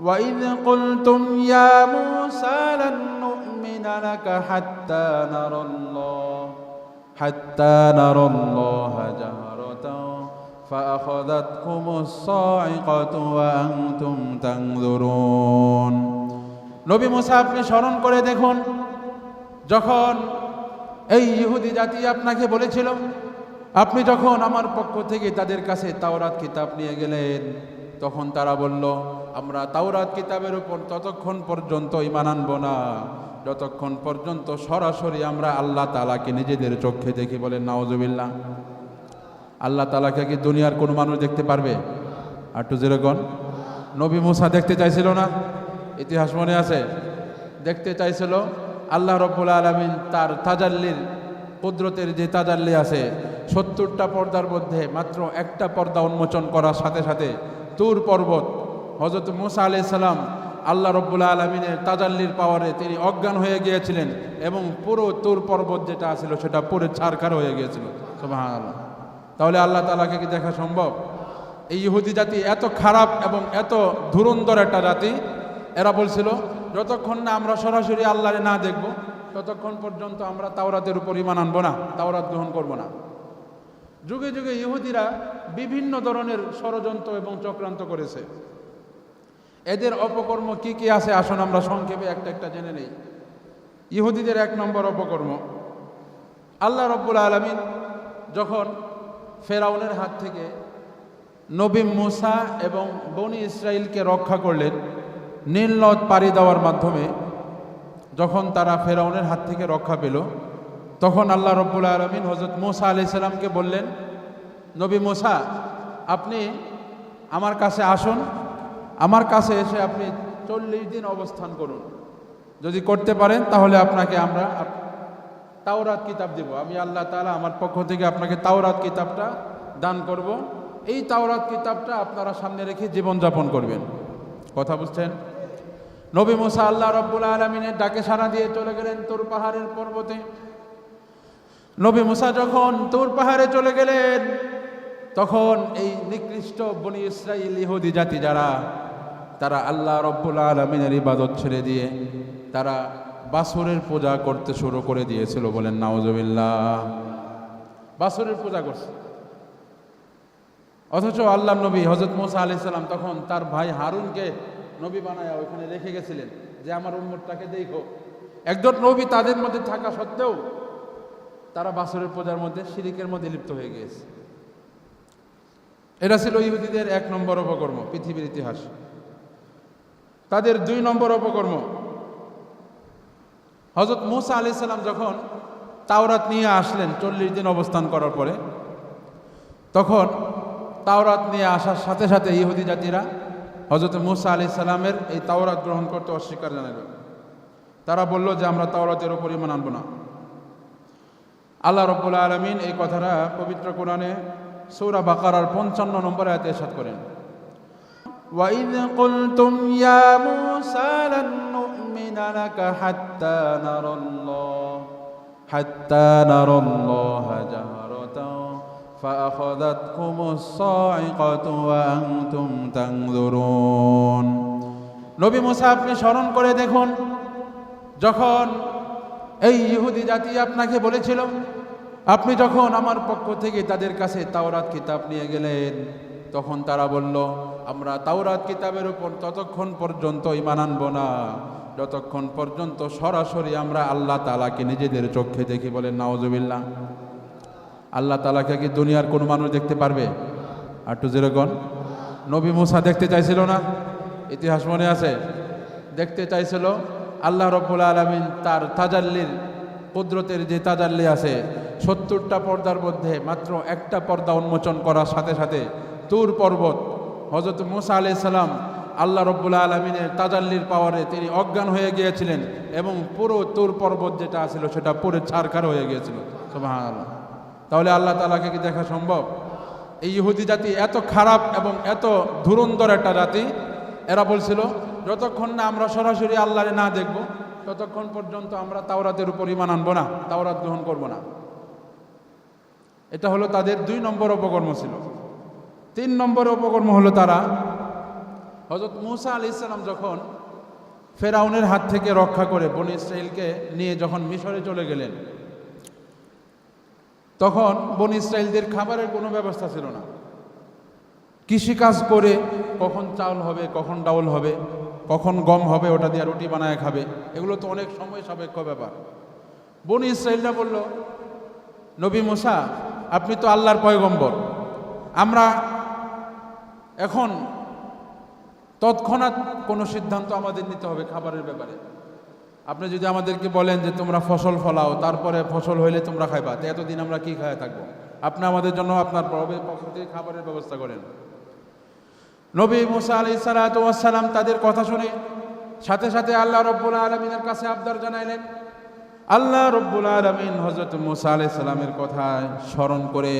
وإذ قلتم يا موسى لن نؤمن لك حتى نرى الله حتى نرى الله جهرة فأخذتكم الصاعقة وأنتم تنظرون নবী মুসা আপনি স্মরণ করে দেখুন যখন এই ইহুদি জাতি আপনাকে বলেছিল আপনি যখন আমার পক্ষ থেকে তাদের কাছে তাওরাত কিতাব নিয়ে গেলেন তখন তারা বলল, আমরা তাওরাত কিতাবের উপর ততক্ষণ পর্যন্ত ইমান আনব না। যতক্ষণ পর্যন্ত সরাসরি আমরা আল্লাহ তালাকে নিজেদের চোখে দেখি বলেন নাওজবিল্লা আল্লাহ তালাকে কি দুনিয়ার কোনো মানুষ দেখতে পারবে? আর টু যেরকম নবী মুসা দেখতে চাইছিল না? ইতিহাস মনে আছে? দেখতে চাইছিল আল্লাহ রব্বুল আলমিন তার তাজাল্লির, কুদরতের যে তাজাল্লি আছে, সত্তরটা পর্দার মধ্যে মাত্র একটা পর্দা উন্মোচন করার সাথে সাথে তুর পর্বত। হজরত মুসা আলি সাল্লাম আল্লাহ রব্বুল আলমিনের তাজাল্লির পাওয়ারে তিনি অজ্ঞান হয়ে গিয়েছিলেন এবং পুরো তুর পর্বত যেটা ছিল সেটা পুরো ছারখার হয়ে গিয়েছিল। তাহলে আল্লাহ তালাকে কি দেখা সম্ভব? এই ইহুদি জাতি এত খারাপ এবং এত ধুরন্ধর একটা জাতি। এরা বলছিল, যতক্ষণ না আমরা সরাসরি আল্লাহরে না দেখব, ততক্ষণ পর্যন্ত আমরা তাওরাতের উপর ইমান আনব না, তাওরাত গ্রহণ করব না। যুগে যুগে ইহুদিরা বিভিন্ন ধরনের ষড়যন্ত্র এবং চক্রান্ত করেছে। এদের অপকর্ম কি কি আছে? আসুন আমরা সংক্ষেপে একটা একটা জেনে নেই। ইহুদিদের এক নম্বর অপকর্ম, আল্লাহ রব্বুল আলমিন যখন ফেরাউনের হাত থেকে নবী মুসা এবং বনি ইসরায়েলকে রক্ষা করলেন, নীল নদ পাড়ি দেওয়ার মাধ্যমে, যখন তারা ফেরাউনের হাত থেকে রক্ষা পেল তখন আল্লাহ রব্বুল আলমিন হজরত মুসা আলি সাল্লামকে বললেন, নবী মোসা, আপনি আমার কাছে আসুন, আমার কাছে এসে আপনি চল্লিশ দিন অবস্থান করুন। যদি করতে পারেন তাহলে আপনাকে আমরা তাওরাত কিতাব দেব। আমি আল্লাহ তালা আমার পক্ষ থেকে আপনাকে তাওরাত কিতাবটা দান করব। এই তাওরাত কিতাবটা আপনারা সামনে রেখে জীবনযাপন করবেন। কথা বুঝছেন? নবী মোসা আল্লাহ রব্বুল আলমিনের ডাকে সাড়া দিয়ে চলে গেলেন তোর পাহাড়ের পর্বতে। নবী মুসা যখন তোর পাহাড়ে চলে গেলেন, তখন এই নিকৃষ্ট বনি ইসরাইল ইহুদি জাতি যারা, তারা আল্লাহ রব্বুল আলমিনের ইবাদত ছেড়ে দিয়ে, তারা বাসুরের পূজা করতে শুরু করে দিয়েছিল বলেন নাওজবিল্লাহ বাসুরের পূজা করছে। অথচ আল্লাহ নবী হজরত মোসা আলি সাল্লাম তখন তার ভাই হারুনকে নবী বানায় ওইখানে রেখে গেছিলেন, যে আমার উম্মতটাকে দেখো। একজন নবী তাদের মধ্যে থাকা সত্ত্বেও তারা বাসরের পূজার মধ্যে শিরিকের মধ্যে লিপ্ত হয়ে গিয়েছে। এটা ছিল ইহুদিদের এক নম্বর অপকর্ম পৃথিবীর ইতিহাস। তাদের দুই নম্বর অপকর্ম হজরত মুসা আলি সাল্লাম যখন তাওরাত নিয়ে আসলেন চল্লিশ দিন অবস্থান করার পরে, তখন তাওরাত নিয়ে আসার সাথে সাথে ইহুদি জাতিরা হজরত মুসা আলি সাল্লামের এই তাওরাত গ্রহণ করতে অস্বীকার জানাল। তারা বলল যে আমরা তাওরাতের ওপর ইমান আনব না। আল্লাহ রব্বুল আলমিন এই কথাটা পবিত্র কোরআনে সৌরা বাকারার পঞ্চান্ন নম্বর আয়াতে এরশাদ করেন وإذ قلتم يا موسى لن نؤمن لك حتى نرى الله حتى نرى الله جهرة فأخذتكم الصاعقة وأنتم تنظرون নবী মুসা আপনি স্মরণ করে দেখুন যখন এই ইহুদি জাতি আপনাকে বলেছিল আপনি যখন আমার পক্ষ থেকে তাদের কাছে তাওরাত কিতাব নিয়ে গেলেন, তখন তারা বলল, আমরা তাওরাত কিতাবের উপর ততক্ষণ পর্যন্ত ইমান আনব না। যতক্ষণ পর্যন্ত সরাসরি আমরা আল্লাহ তালাকে নিজেদের চোখে দেখি বলেন নাওজবিল্লা আল্লাহ তালাকে কি দুনিয়ার কোনো মানুষ দেখতে পারবে? আর টু যেরকম নবী মুসা দেখতে চাইছিল না? ইতিহাস মনে আছে? দেখতে চাইছিল আল্লাহ রব্বুল আলমিন তার তাজাল্লির কুদরতের যে তাজাল্লি আছে, সত্তরটা পর্দার মধ্যে মাত্র একটা পর্দা উন্মোচন করার সাথে সাথে তুর পর্বত হজরত মুসা আলি সাল্লাম আল্লাহ রব্বুল আলমিনের তাজাল্লির পাওয়ারে তিনি অজ্ঞান হয়ে গিয়েছিলেন এবং পুরো তুর পর্বত যেটা ছিল সেটা পুরো ছারখার হয়ে গিয়েছিল। তাহলে আল্লাহ তালাকে কি দেখা সম্ভব? এই ইহুদি জাতি এত খারাপ এবং এত ধুরন্ধর একটা জাতি, এরা বলছিল, যতক্ষণ না আমরা সরাসরি আল্লাহরে না দেখব ততক্ষণ পর্যন্ত আমরা তাওরাতের উপর ইমান আনব না, তাওরাত গ্রহণ করব না। এটা হলো তাদের দুই নম্বর অপকর্ম ছিল। তিন নম্বর অপকর্ম হলো তারা হজরত মুসা আলি ইসলাম যখন ফেরাউনের হাত থেকে রক্ষা করে বনি ইসরায়েলকে নিয়ে যখন মিশরে চলে গেলেন, তখন বনি ইসরায়েলদের খাবারের কোনো ব্যবস্থা ছিল না। কৃষিকাজ করে কখন চাউল হবে, কখন ডাউল হবে কখন গম হবে ওটা দিয়ে রুটি বানায় খাবে। এগুলো তো অনেক সময় সাপেক্ষ ব্যাপার। বনি ইসরায়েলরা বলল, নবী মুসা, আপনি তো আল্লাহর পয়গম্বর। আমরা এখন তৎক্ষণাৎ কোনো সিদ্ধান্ত আমাদের নিতে হবে খাবারের ব্যাপারে। আপনি যদি আমাদেরকে বলেন যে তোমরা ফসল ফলাও, তারপরে ফসল হইলে তোমরা খাইবা এতদিন আমরা কি খায় থাকব? আপনি আমাদের জন্য আপনার পক্ষ থেকে খাবারের ব্যবস্থা করেন। নবী মুসা আলি সালাতাম তাদের কথা শুনে সাথে সাথে আল্লাহ রব্বুল আলমিনের কাছে আবদার জানাইলেন। আল্লাহ রব্বুল আলমিন হজরত মুসা আলি সাল্লামের কথায় স্মরণ করে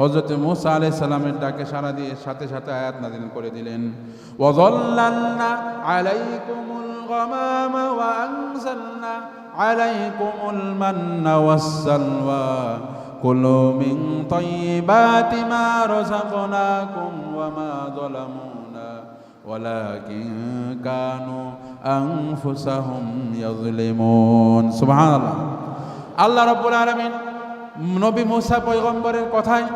হজরত মুসা আলি সাল্লামের ডাকে সাড়া দিয়ে সাথে সাথে আয়াত নাজিল করে দিলেন। আলাইকুমুল মান্না ওয়াসসালওয়া কুলু মিন তাইয়্যিবাতি মা রাযাকনাকুম ওয়া মা যালামুনা ওয়ালাকিন কানু আনফুসাহুম ইয়াযলিমুন সুবহানাল্লাহ আল্লাহ রাব্বুল আলামিন নবী মুসা পয়গম্বরের কথায়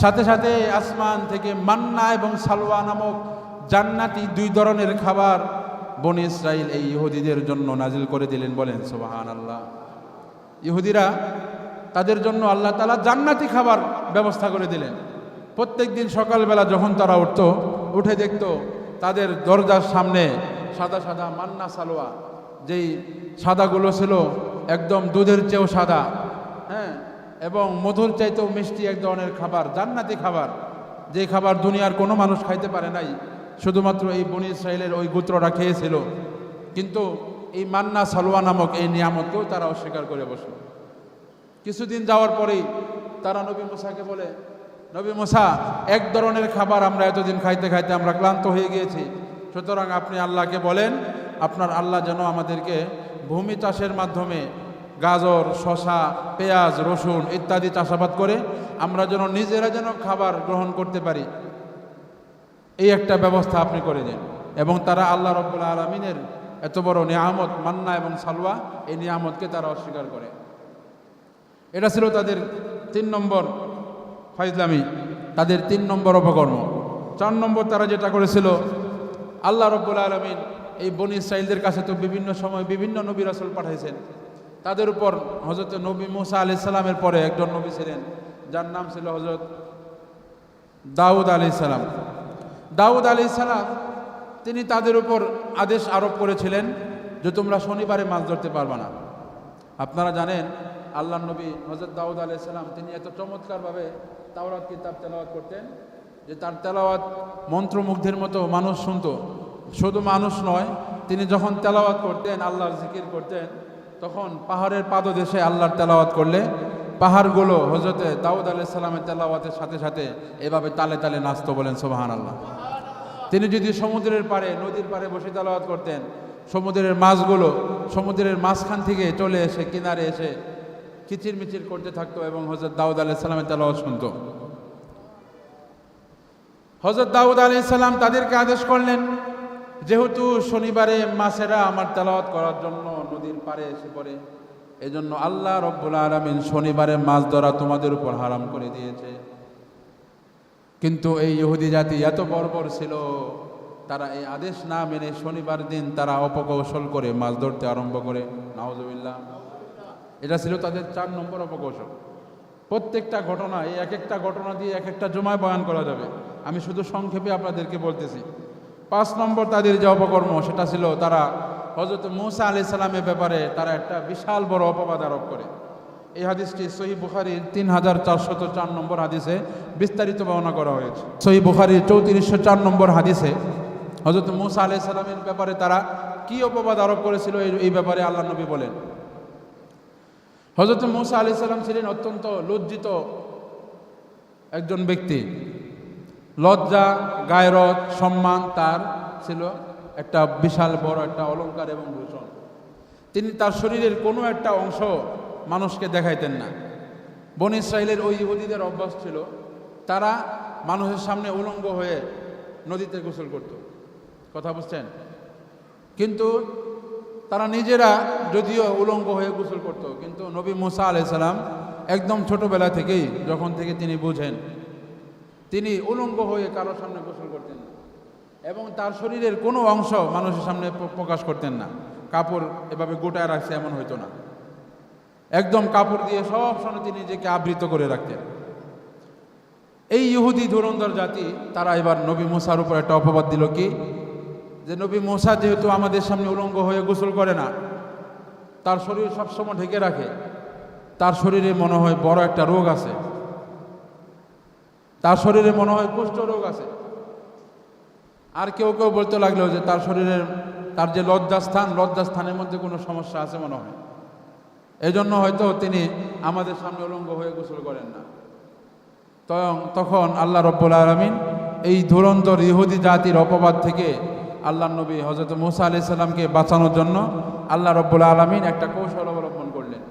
সাথে সাথে আসমান থেকে মান্না এবং সালওয়া নামক জান্নাতি দুই ধরনের খাবার বনি ইসরাইল এই ইহুদিদের জন্য নাজিল করে দিলেন বলেন সুবাহান আল্লাহ ইহুদিরা তাদের জন্য আল্লাহ তালা জান্নাতি খাবার ব্যবস্থা করে দিলেন। প্রত্যেক দিন সকালবেলা যখন তারা উঠতো, উঠে দেখত তাদের দরজার সামনে সাদা সাদা মান্না সালোয়া যেই সাদাগুলো ছিল একদম দুধের চেয়েও সাদা হ্যাঁ? এবং মধুর চাইতেও মিষ্টি এক ধরনের খাবার, জান্নাতি খাবার, যে খাবার দুনিয়ার কোনো মানুষ খাইতে পারে নাই। শুধুমাত্র এই বনি ইসরায়েলের ওই গোত্রটা খেয়েছিল। কিন্তু এই মান্না সালোয়া নামক এই নিয়ামতকেও তারা অস্বীকার করে বসল। কিছুদিন যাওয়ার পরেই তারা নবী মুসাকে বলে, নবী মুসা, এক ধরনের খাবার আমরা এতদিন খাইতে খাইতে আমরা ক্লান্ত হয়ে গিয়েছি। সুতরাং আপনি আল্লাহকে বলেন, আপনার আল্লাহ যেন আমাদেরকে ভূমি চাষের মাধ্যমে গাজর শশা পেঁয়াজ, রসুন ইত্যাদি চাষাবাদ করে আমরা যেন নিজেরা যেন খাবার গ্রহণ করতে পারি। এই একটা ব্যবস্থা আপনি করে দেন। এবং তারা আল্লাহ রব্বুল আলমিনের এত বড় নিয়ামত, মান্না এবং সালওয়া এই নিয়ামতকে তারা অস্বীকার করে। এটা ছিল তাদের তিন নম্বর ফাইজলামি, তাদের তিন নম্বর অপকর্ম। চার নম্বর তারা যেটা করেছিল, আল্লাহ রব্বুল আলমিন এই বনি ইসরায়েলদের কাছে তো বিভিন্ন সময় বিভিন্ন নবী রাসুল পাঠাইছেন। তাদের উপর হজরত নবী মুসা আলি সাল্লামের পরে একজন নবী ছিলেন, যার নাম ছিল হজরত দাউদ আলি সালাম। দাউদ আলি সালাম, তিনি তাদের উপর আদেশ আরোপ করেছিলেন যে তোমরা শনিবারে মাছ ধরতে পারবে না। আপনারা জানেন আল্লাহ নবী হজরত দাউদ আলি সালাম, তিনি এত চমৎকারভাবে তাওরাত, কিতাব তেলাওয়াত করতেন যে তার তেলাওয়াত মন্ত্রমুগ্ধের মতো মানুষ শুনত। শুধু মানুষ নয়, তিনি যখন তেলাওয়াত করতেন, আল্লাহর জিকির করতেন, তখন পাহাড়ের পাদদেশে আল্লাহর তেলাওয়াত করলে পাহাড়গুলো হজরতে দাউদ আলি সাল্লামের তেলাওয়াতের সাথে সাথে এভাবে তালে তালে নাচত বলেন সোবাহান আল্লাহ তিনি যদি সমুদ্রের পাড়ে, নদীর পাড়ে বসে তেলাওয়াত করতেন, সমুদ্রের মাছগুলো সমুদ্রের মাঝখান থেকে চলে এসে, কিনারে এসে কিচির মিচির করতে থাকতো এবং হজরত দাউদ আলি সাল্লামের তেলাওয়াত শুনতো। হজরত দাউদ আলি সাল্লাম তাদেরকে আদেশ করলেন, যেহেতু শনিবারে মাছেরা আমার তেলাওয়াত করার জন্য নদীর পাড়ে এসে পড়ে, এজন্য আল্লাহ রব্বুল আলমিন শনিবারে মাছ ধরা তোমাদের উপর হারাম করে দিয়েছে। কিন্তু এই ইহুদি জাতি এত বর্বর ছিল, তারা এই আদেশ না মেনে শনিবার দিন তারা অপকৌশল করে মাছ ধরতে আরম্ভ করে। নাওজবিল্লা এটা ছিল তাদের চার নম্বর অপকৌশল। প্রত্যেকটা ঘটনা, এই এক একটা ঘটনা দিয়ে এক একটা জমায় বয়ান করা যাবে। আমি শুধু সংক্ষেপে আপনাদেরকে বলতেছি। পাঁচ নম্বর তাদের যে অপকর্ম, সেটা ছিল তারা হজরত মুসা আলি সাল্লামের ব্যাপারে তারা একটা বিশাল বড় অপবাদ আরোপ করে। এই হাদিসটি সহি বুখারির তিন হাজার চারশত চার নম্বর হাদিসে বিস্তারিত বর্ণনা করা হয়েছে। সহি বুখারির চৌত্রিশশো চার নম্বর হাদিসে হজরত মুসা আলি সাল্লামের ব্যাপারে তারা কি অপবাদ আরোপ করেছিল এই ব্যাপারে আল্লাহ নবী বলেন। হজরত মুসা আলি সাল্লাম ছিলেন অত্যন্ত লজ্জিত একজন ব্যক্তি। লজ্জা, গায়রত, সম্মান তার ছিল একটা বিশাল বড় একটা অলংকার এবং ভূষণ। তিনি তার শরীরের কোনো একটা অংশ মানুষকে দেখাইতেন না। বন ইসরায়েলের ওই ইহুদিদের অভ্যাস ছিল, তারা মানুষের সামনে উলঙ্গ হয়ে নদীতে গোসল করত। কথা বুঝছেন? কিন্তু তারা নিজেরা যদিও উলঙ্গ হয়ে গোসল করত নবী মুসা আলাইসাল্লাম একদম ছোটবেলা থেকেই, যখন থেকে তিনি বুঝেন, তিনি উলঙ্গ হয়ে কারোর সামনে গোসল করতেন না এবং তার শরীরের কোনো অংশ মানুষের সামনে প্রকাশ করতেন না। কাপড় এভাবে গোটায় রাখছে এমন হইতো না। একদম কাপড় দিয়ে সব সময় তিনি নিজেকে আবৃত করে রাখতেন। এই ইহুদি ধুরন্ধর জাতি, তারা এবার নবী মুসার উপর একটা অপবাদ দিল কি? যে নবী মুসা যেহেতু আমাদের সামনে উলঙ্গ হয়ে গোসল করে না তার শরীর সবসময় ঢেকে রাখে। তার শরীরে মনে হয় বড় একটা রোগ আছে। তার শরীরে মনে হয় কুষ্ঠ রোগ আছে। আর কেউ কেউ বলতে লাগল যে তার শরীরের তার যে লজ্জাস্থান, লজ্জাস্থানের মধ্যে কোনো সমস্যা আছে মনে হয়। এই জন্য হয়তো তিনি আমাদের সামনে উলঙ্গ হয়ে গোসল করেন না। তয়ং তখন আল্লাহ রব্বুল আলমিন এই ধুরন্ধর ইহুদি জাতির অপবাদ থেকে আল্লাহ নবী হজরত মুসা আলি সাল্লামকে বাঁচানোর জন্য আল্লাহ রব্বুল আলমিন একটা কৌশল অবলম্বন করলেন।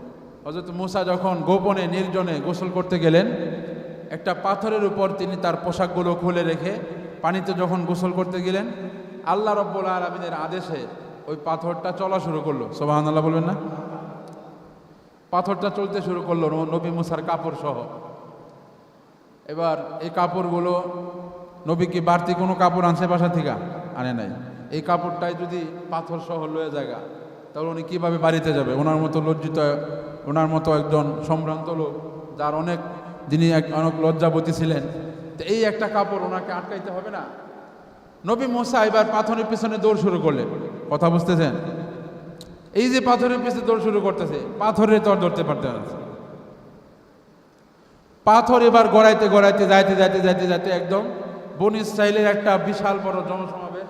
হজরত মুসা যখন গোপনে, নির্জনে গোসল করতে গেলেন, একটা পাথরের উপর তিনি তার পোশাকগুলো খুলে রেখে পানিতে যখন গোসল করতে গেলেন, আল্লাহ রব্বুল আলমিনের আদেশে ওই পাথরটা চলা শুরু করল। সোবাহান আল্লাহ বলবেন না? পাথরটা চলতে শুরু করল নবী মুসার কাপড় সহ। এবার এই কাপড়গুলো নবী কি বাড়তি কোনো কাপড় আনছে বাসা থেকে? আনে নাই। এই কাপড়টাই যদি পাথর সহ লয়ে জায়গা তাহলে উনি কীভাবে বাড়িতে যাবে? ওনার মতো লজ্জিত, ওনার মতো একজন সম্ভ্রান্ত লোক, যার অনেক, যিনি এক, অনেক লজ্জাবতী ছিলেন। তো এই একটা কাপড় ওনাকে আটকাইতে হবে না। নবী মোসা এবার পাথরের পিছনে দৌড় শুরু করলেন। কথা বুঝতেছেন? এই যে পাথরের পিছনে দৌড় শুরু করতেছে, পাথরের তো ধরতে পারতেন না। পাথর এবার গড়াইতে গড়াইতে যাইতে যাইতে যাইতে যাইতে একদম বন ইসরায়েলের একটা বিশাল বড় জনসমাবেশ,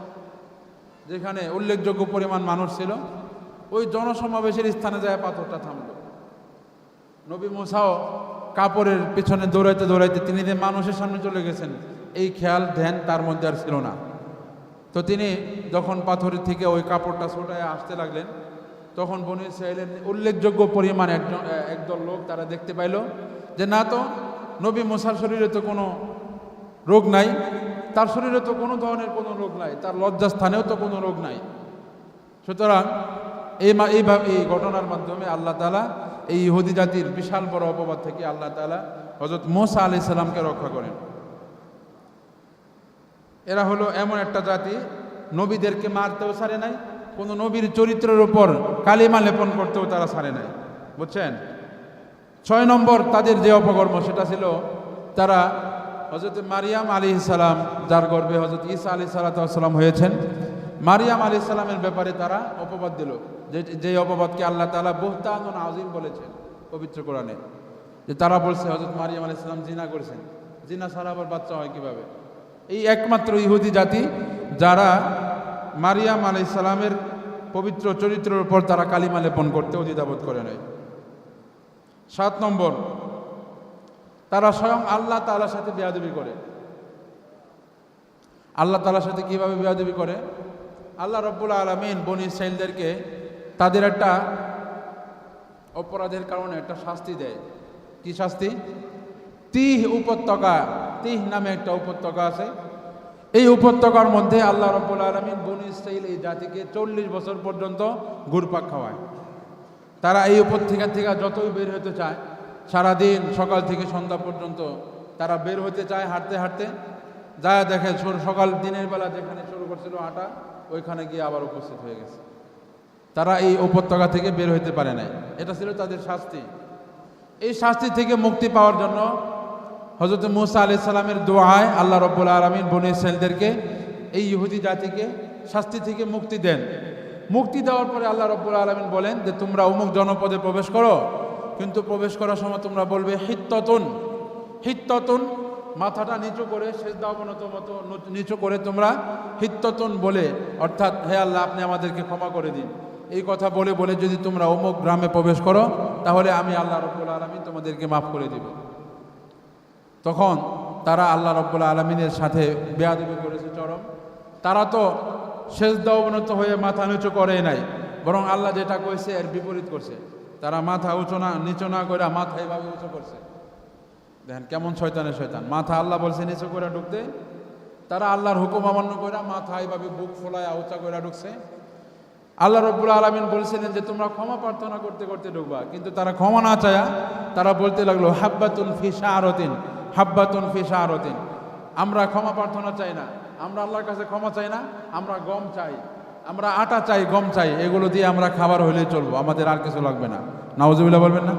যেখানে উল্লেখযোগ্য পরিমাণ মানুষ ছিল। ওই জনসমাবেশের স্থানে যায়, পাথরটা থামলো। নবী মুসাও কাপড়ের পিছনে দৌড়াইতে দৌড়াইতে তিনি যে মানুষের সামনে চলে গেছেন, এই খেয়াল, ধ্যান তার মধ্যে আর ছিল না। তো তিনি যখন পাথরের থেকে ওই কাপড়টা ছোটায় আসতে লাগলেন, তখন বনি ইসরায়েলের উল্লেখযোগ্য পরিমাণ একজন, একদল লোক তারা দেখতে পাইল যে, না তো, নবী মুসার শরীরে তো কোনো রোগ নাই, তার শরীরে তো কোনো ধরনের কোনো রোগ নাই, তার লজ্জাস্থানেও তো কোনো রোগ নাই। সুতরাং এই এইভাবে এই ঘটনার মাধ্যমে আল্লাহ তালা এই ইহুদি জাতির বিশাল বড় অপবাদ থেকে আল্লাহ তালা হজরত মোসা আলি সাল্লামকে রক্ষা করেন। এরা হলো এমন একটা জাতি, নবীদেরকে মারতেও ছাড়ে নাই, কোনো নবীর চরিত্রের উপর কালিমা লেপন করতেও তারা ছাড়ে নাই, বুঝছেন? ছয় নম্বর তাদের যে অপকর্ম সেটা ছিল তারা হজরত মারিয়াম আলী সালাম, যার গর্ভে হজরত ঈসা আলী সালাতাম হয়েছেন, মারিয়াম আলী সালামের ব্যাপারে তারা অপবাদ দিল। যে অপবাদকে আল্লাহ তালা বহুতান আজিম বলেছেন পবিত্র কোরআনে, যে তারা বলছে হজরত মারিয়াম আলী সালাম জিনা করেছেন। জিনা ছাড়া আবার বাচ্চা হয় কীভাবে? এই একমাত্র ইহুদি জাতি যারা মারিয়াম আলাই সালামের পবিত্র চরিত্রের উপর তারা কালিমা লেপন করতে অধিদাবোধ করে নেয় সাত নম্বর, তারা স্বয়ং আল্লাহ তালার সাথে বেয়াদবি করে। আল্লাহ তালার সাথে কীভাবে বেয়াদবি করে? আল্লাহ রব্বুল আলমিন বনি ইসরাইলদেরকে তাদের একটা অপরাধের কারণে একটা শাস্তি দেয়। কি শাস্তি? তিহ উপত্যকা, তিহ নামে একটা উপত্যকা আছে। এই উপত্যকার মধ্যে আল্লাহ রব্বুল আলমিন বনি ইসরাইল এই জাতিকে চল্লিশ বছর পর্যন্ত ঘুরপাক খাওয়ায়। তারা এই উপত্যকা থেকে যতই বের হতে চায়, সারাদিন সকাল থেকে সন্ধ্যা পর্যন্ত তারা বের হতে চায় হাঁটতে হাঁটতে। যা দেখে সকাল দিনের বেলা যেখানে শুরু করছিল হাঁটা ওইখানে গিয়ে আবার উপস্থিত হয়ে গেছে। তারা এই উপত্যকা থেকে বের হইতে পারে নাই। এটা ছিল তাদের শাস্তি। এই শাস্তি থেকে মুক্তি পাওয়ার জন্য হজরত মুসা আলি সাল্লামের দোয়ায় আল্লাহ রব্বুল আলমিন বনি ইসরায়েলদেরকে এই ইহুদি জাতিকে শাস্তি থেকে মুক্তি দেন। মুক্তি দেওয়ার পরে আল্লাহ রব্বুল আলমিন বলেন যে, তোমরা অমুক জনপদে প্রবেশ করো, কিন্তু প্রবেশ করার সময় তোমরা বলবে, হিত্ততুন হিত্ততুন, মাথাটা নিচু করে শেষ দাবনত মতো, নিচু করে তোমরা হিত্ততুন বলে, অর্থাৎ হে আল্লাহ, আপনি আমাদেরকে ক্ষমা করে দিন। এই কথা বলে বলে যদি তোমরা অমুক গ্রামে প্রবেশ করো, তাহলে আমি আল্লাহ রব্বুল আলমিন তোমাদেরকে মাফ করে দিব। তখন তারা আল্লাহ রব্বুল আলমিনের সাথে বেয়াদবি করেছে চরম। তারা তো শেষ অবনত হয়ে মাথা নিচু করে নাই, বরং আল্লাহ যেটা কইছে এর বিপরীত করছে। তারা মাথা উঁচু না, নিচু না করে মাথা এভাবে উঁচু করছে। দেখেন কেমন শয়তানের শয়তান। মাথা আল্লাহ বলছে নিচু করে ঢুকতে। তারা আল্লাহর হুকুম অমান্য করে মাথা এইভাবে বুক ফোলায় আউচা করে ঢুকছে। আল্লাহ রব্বুল আলমিন বলছিলেন যে, তোমরা ক্ষমা প্রার্থনা করতে করতে ঢুকবা কিন্তু তারা ক্ষমা না চায়া তারা বলতে লাগল, হাব্বাতুন ফিসা আরতিন হাব্বাতুন ফিসা আরতিন আমরা ক্ষমা প্রার্থনা চাই না। আমরা আল্লাহর কাছে ক্ষমা চাই না। আমরা গম চাই। আমরা আটা চাই, গম চাই। এগুলো দিয়ে আমরা খাবার হলেই চলবো। আমাদের আর কিছু লাগবে না। নাওজুবিল্লাহ বলবেন না?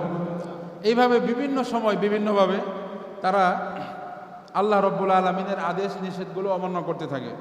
এইভাবে বিভিন্ন সময়, বিভিন্নভাবে তারা আল্লাহ রব্বুল আলমিনের আদেশ নিষেধগুলো অমান্য করতে থাকে।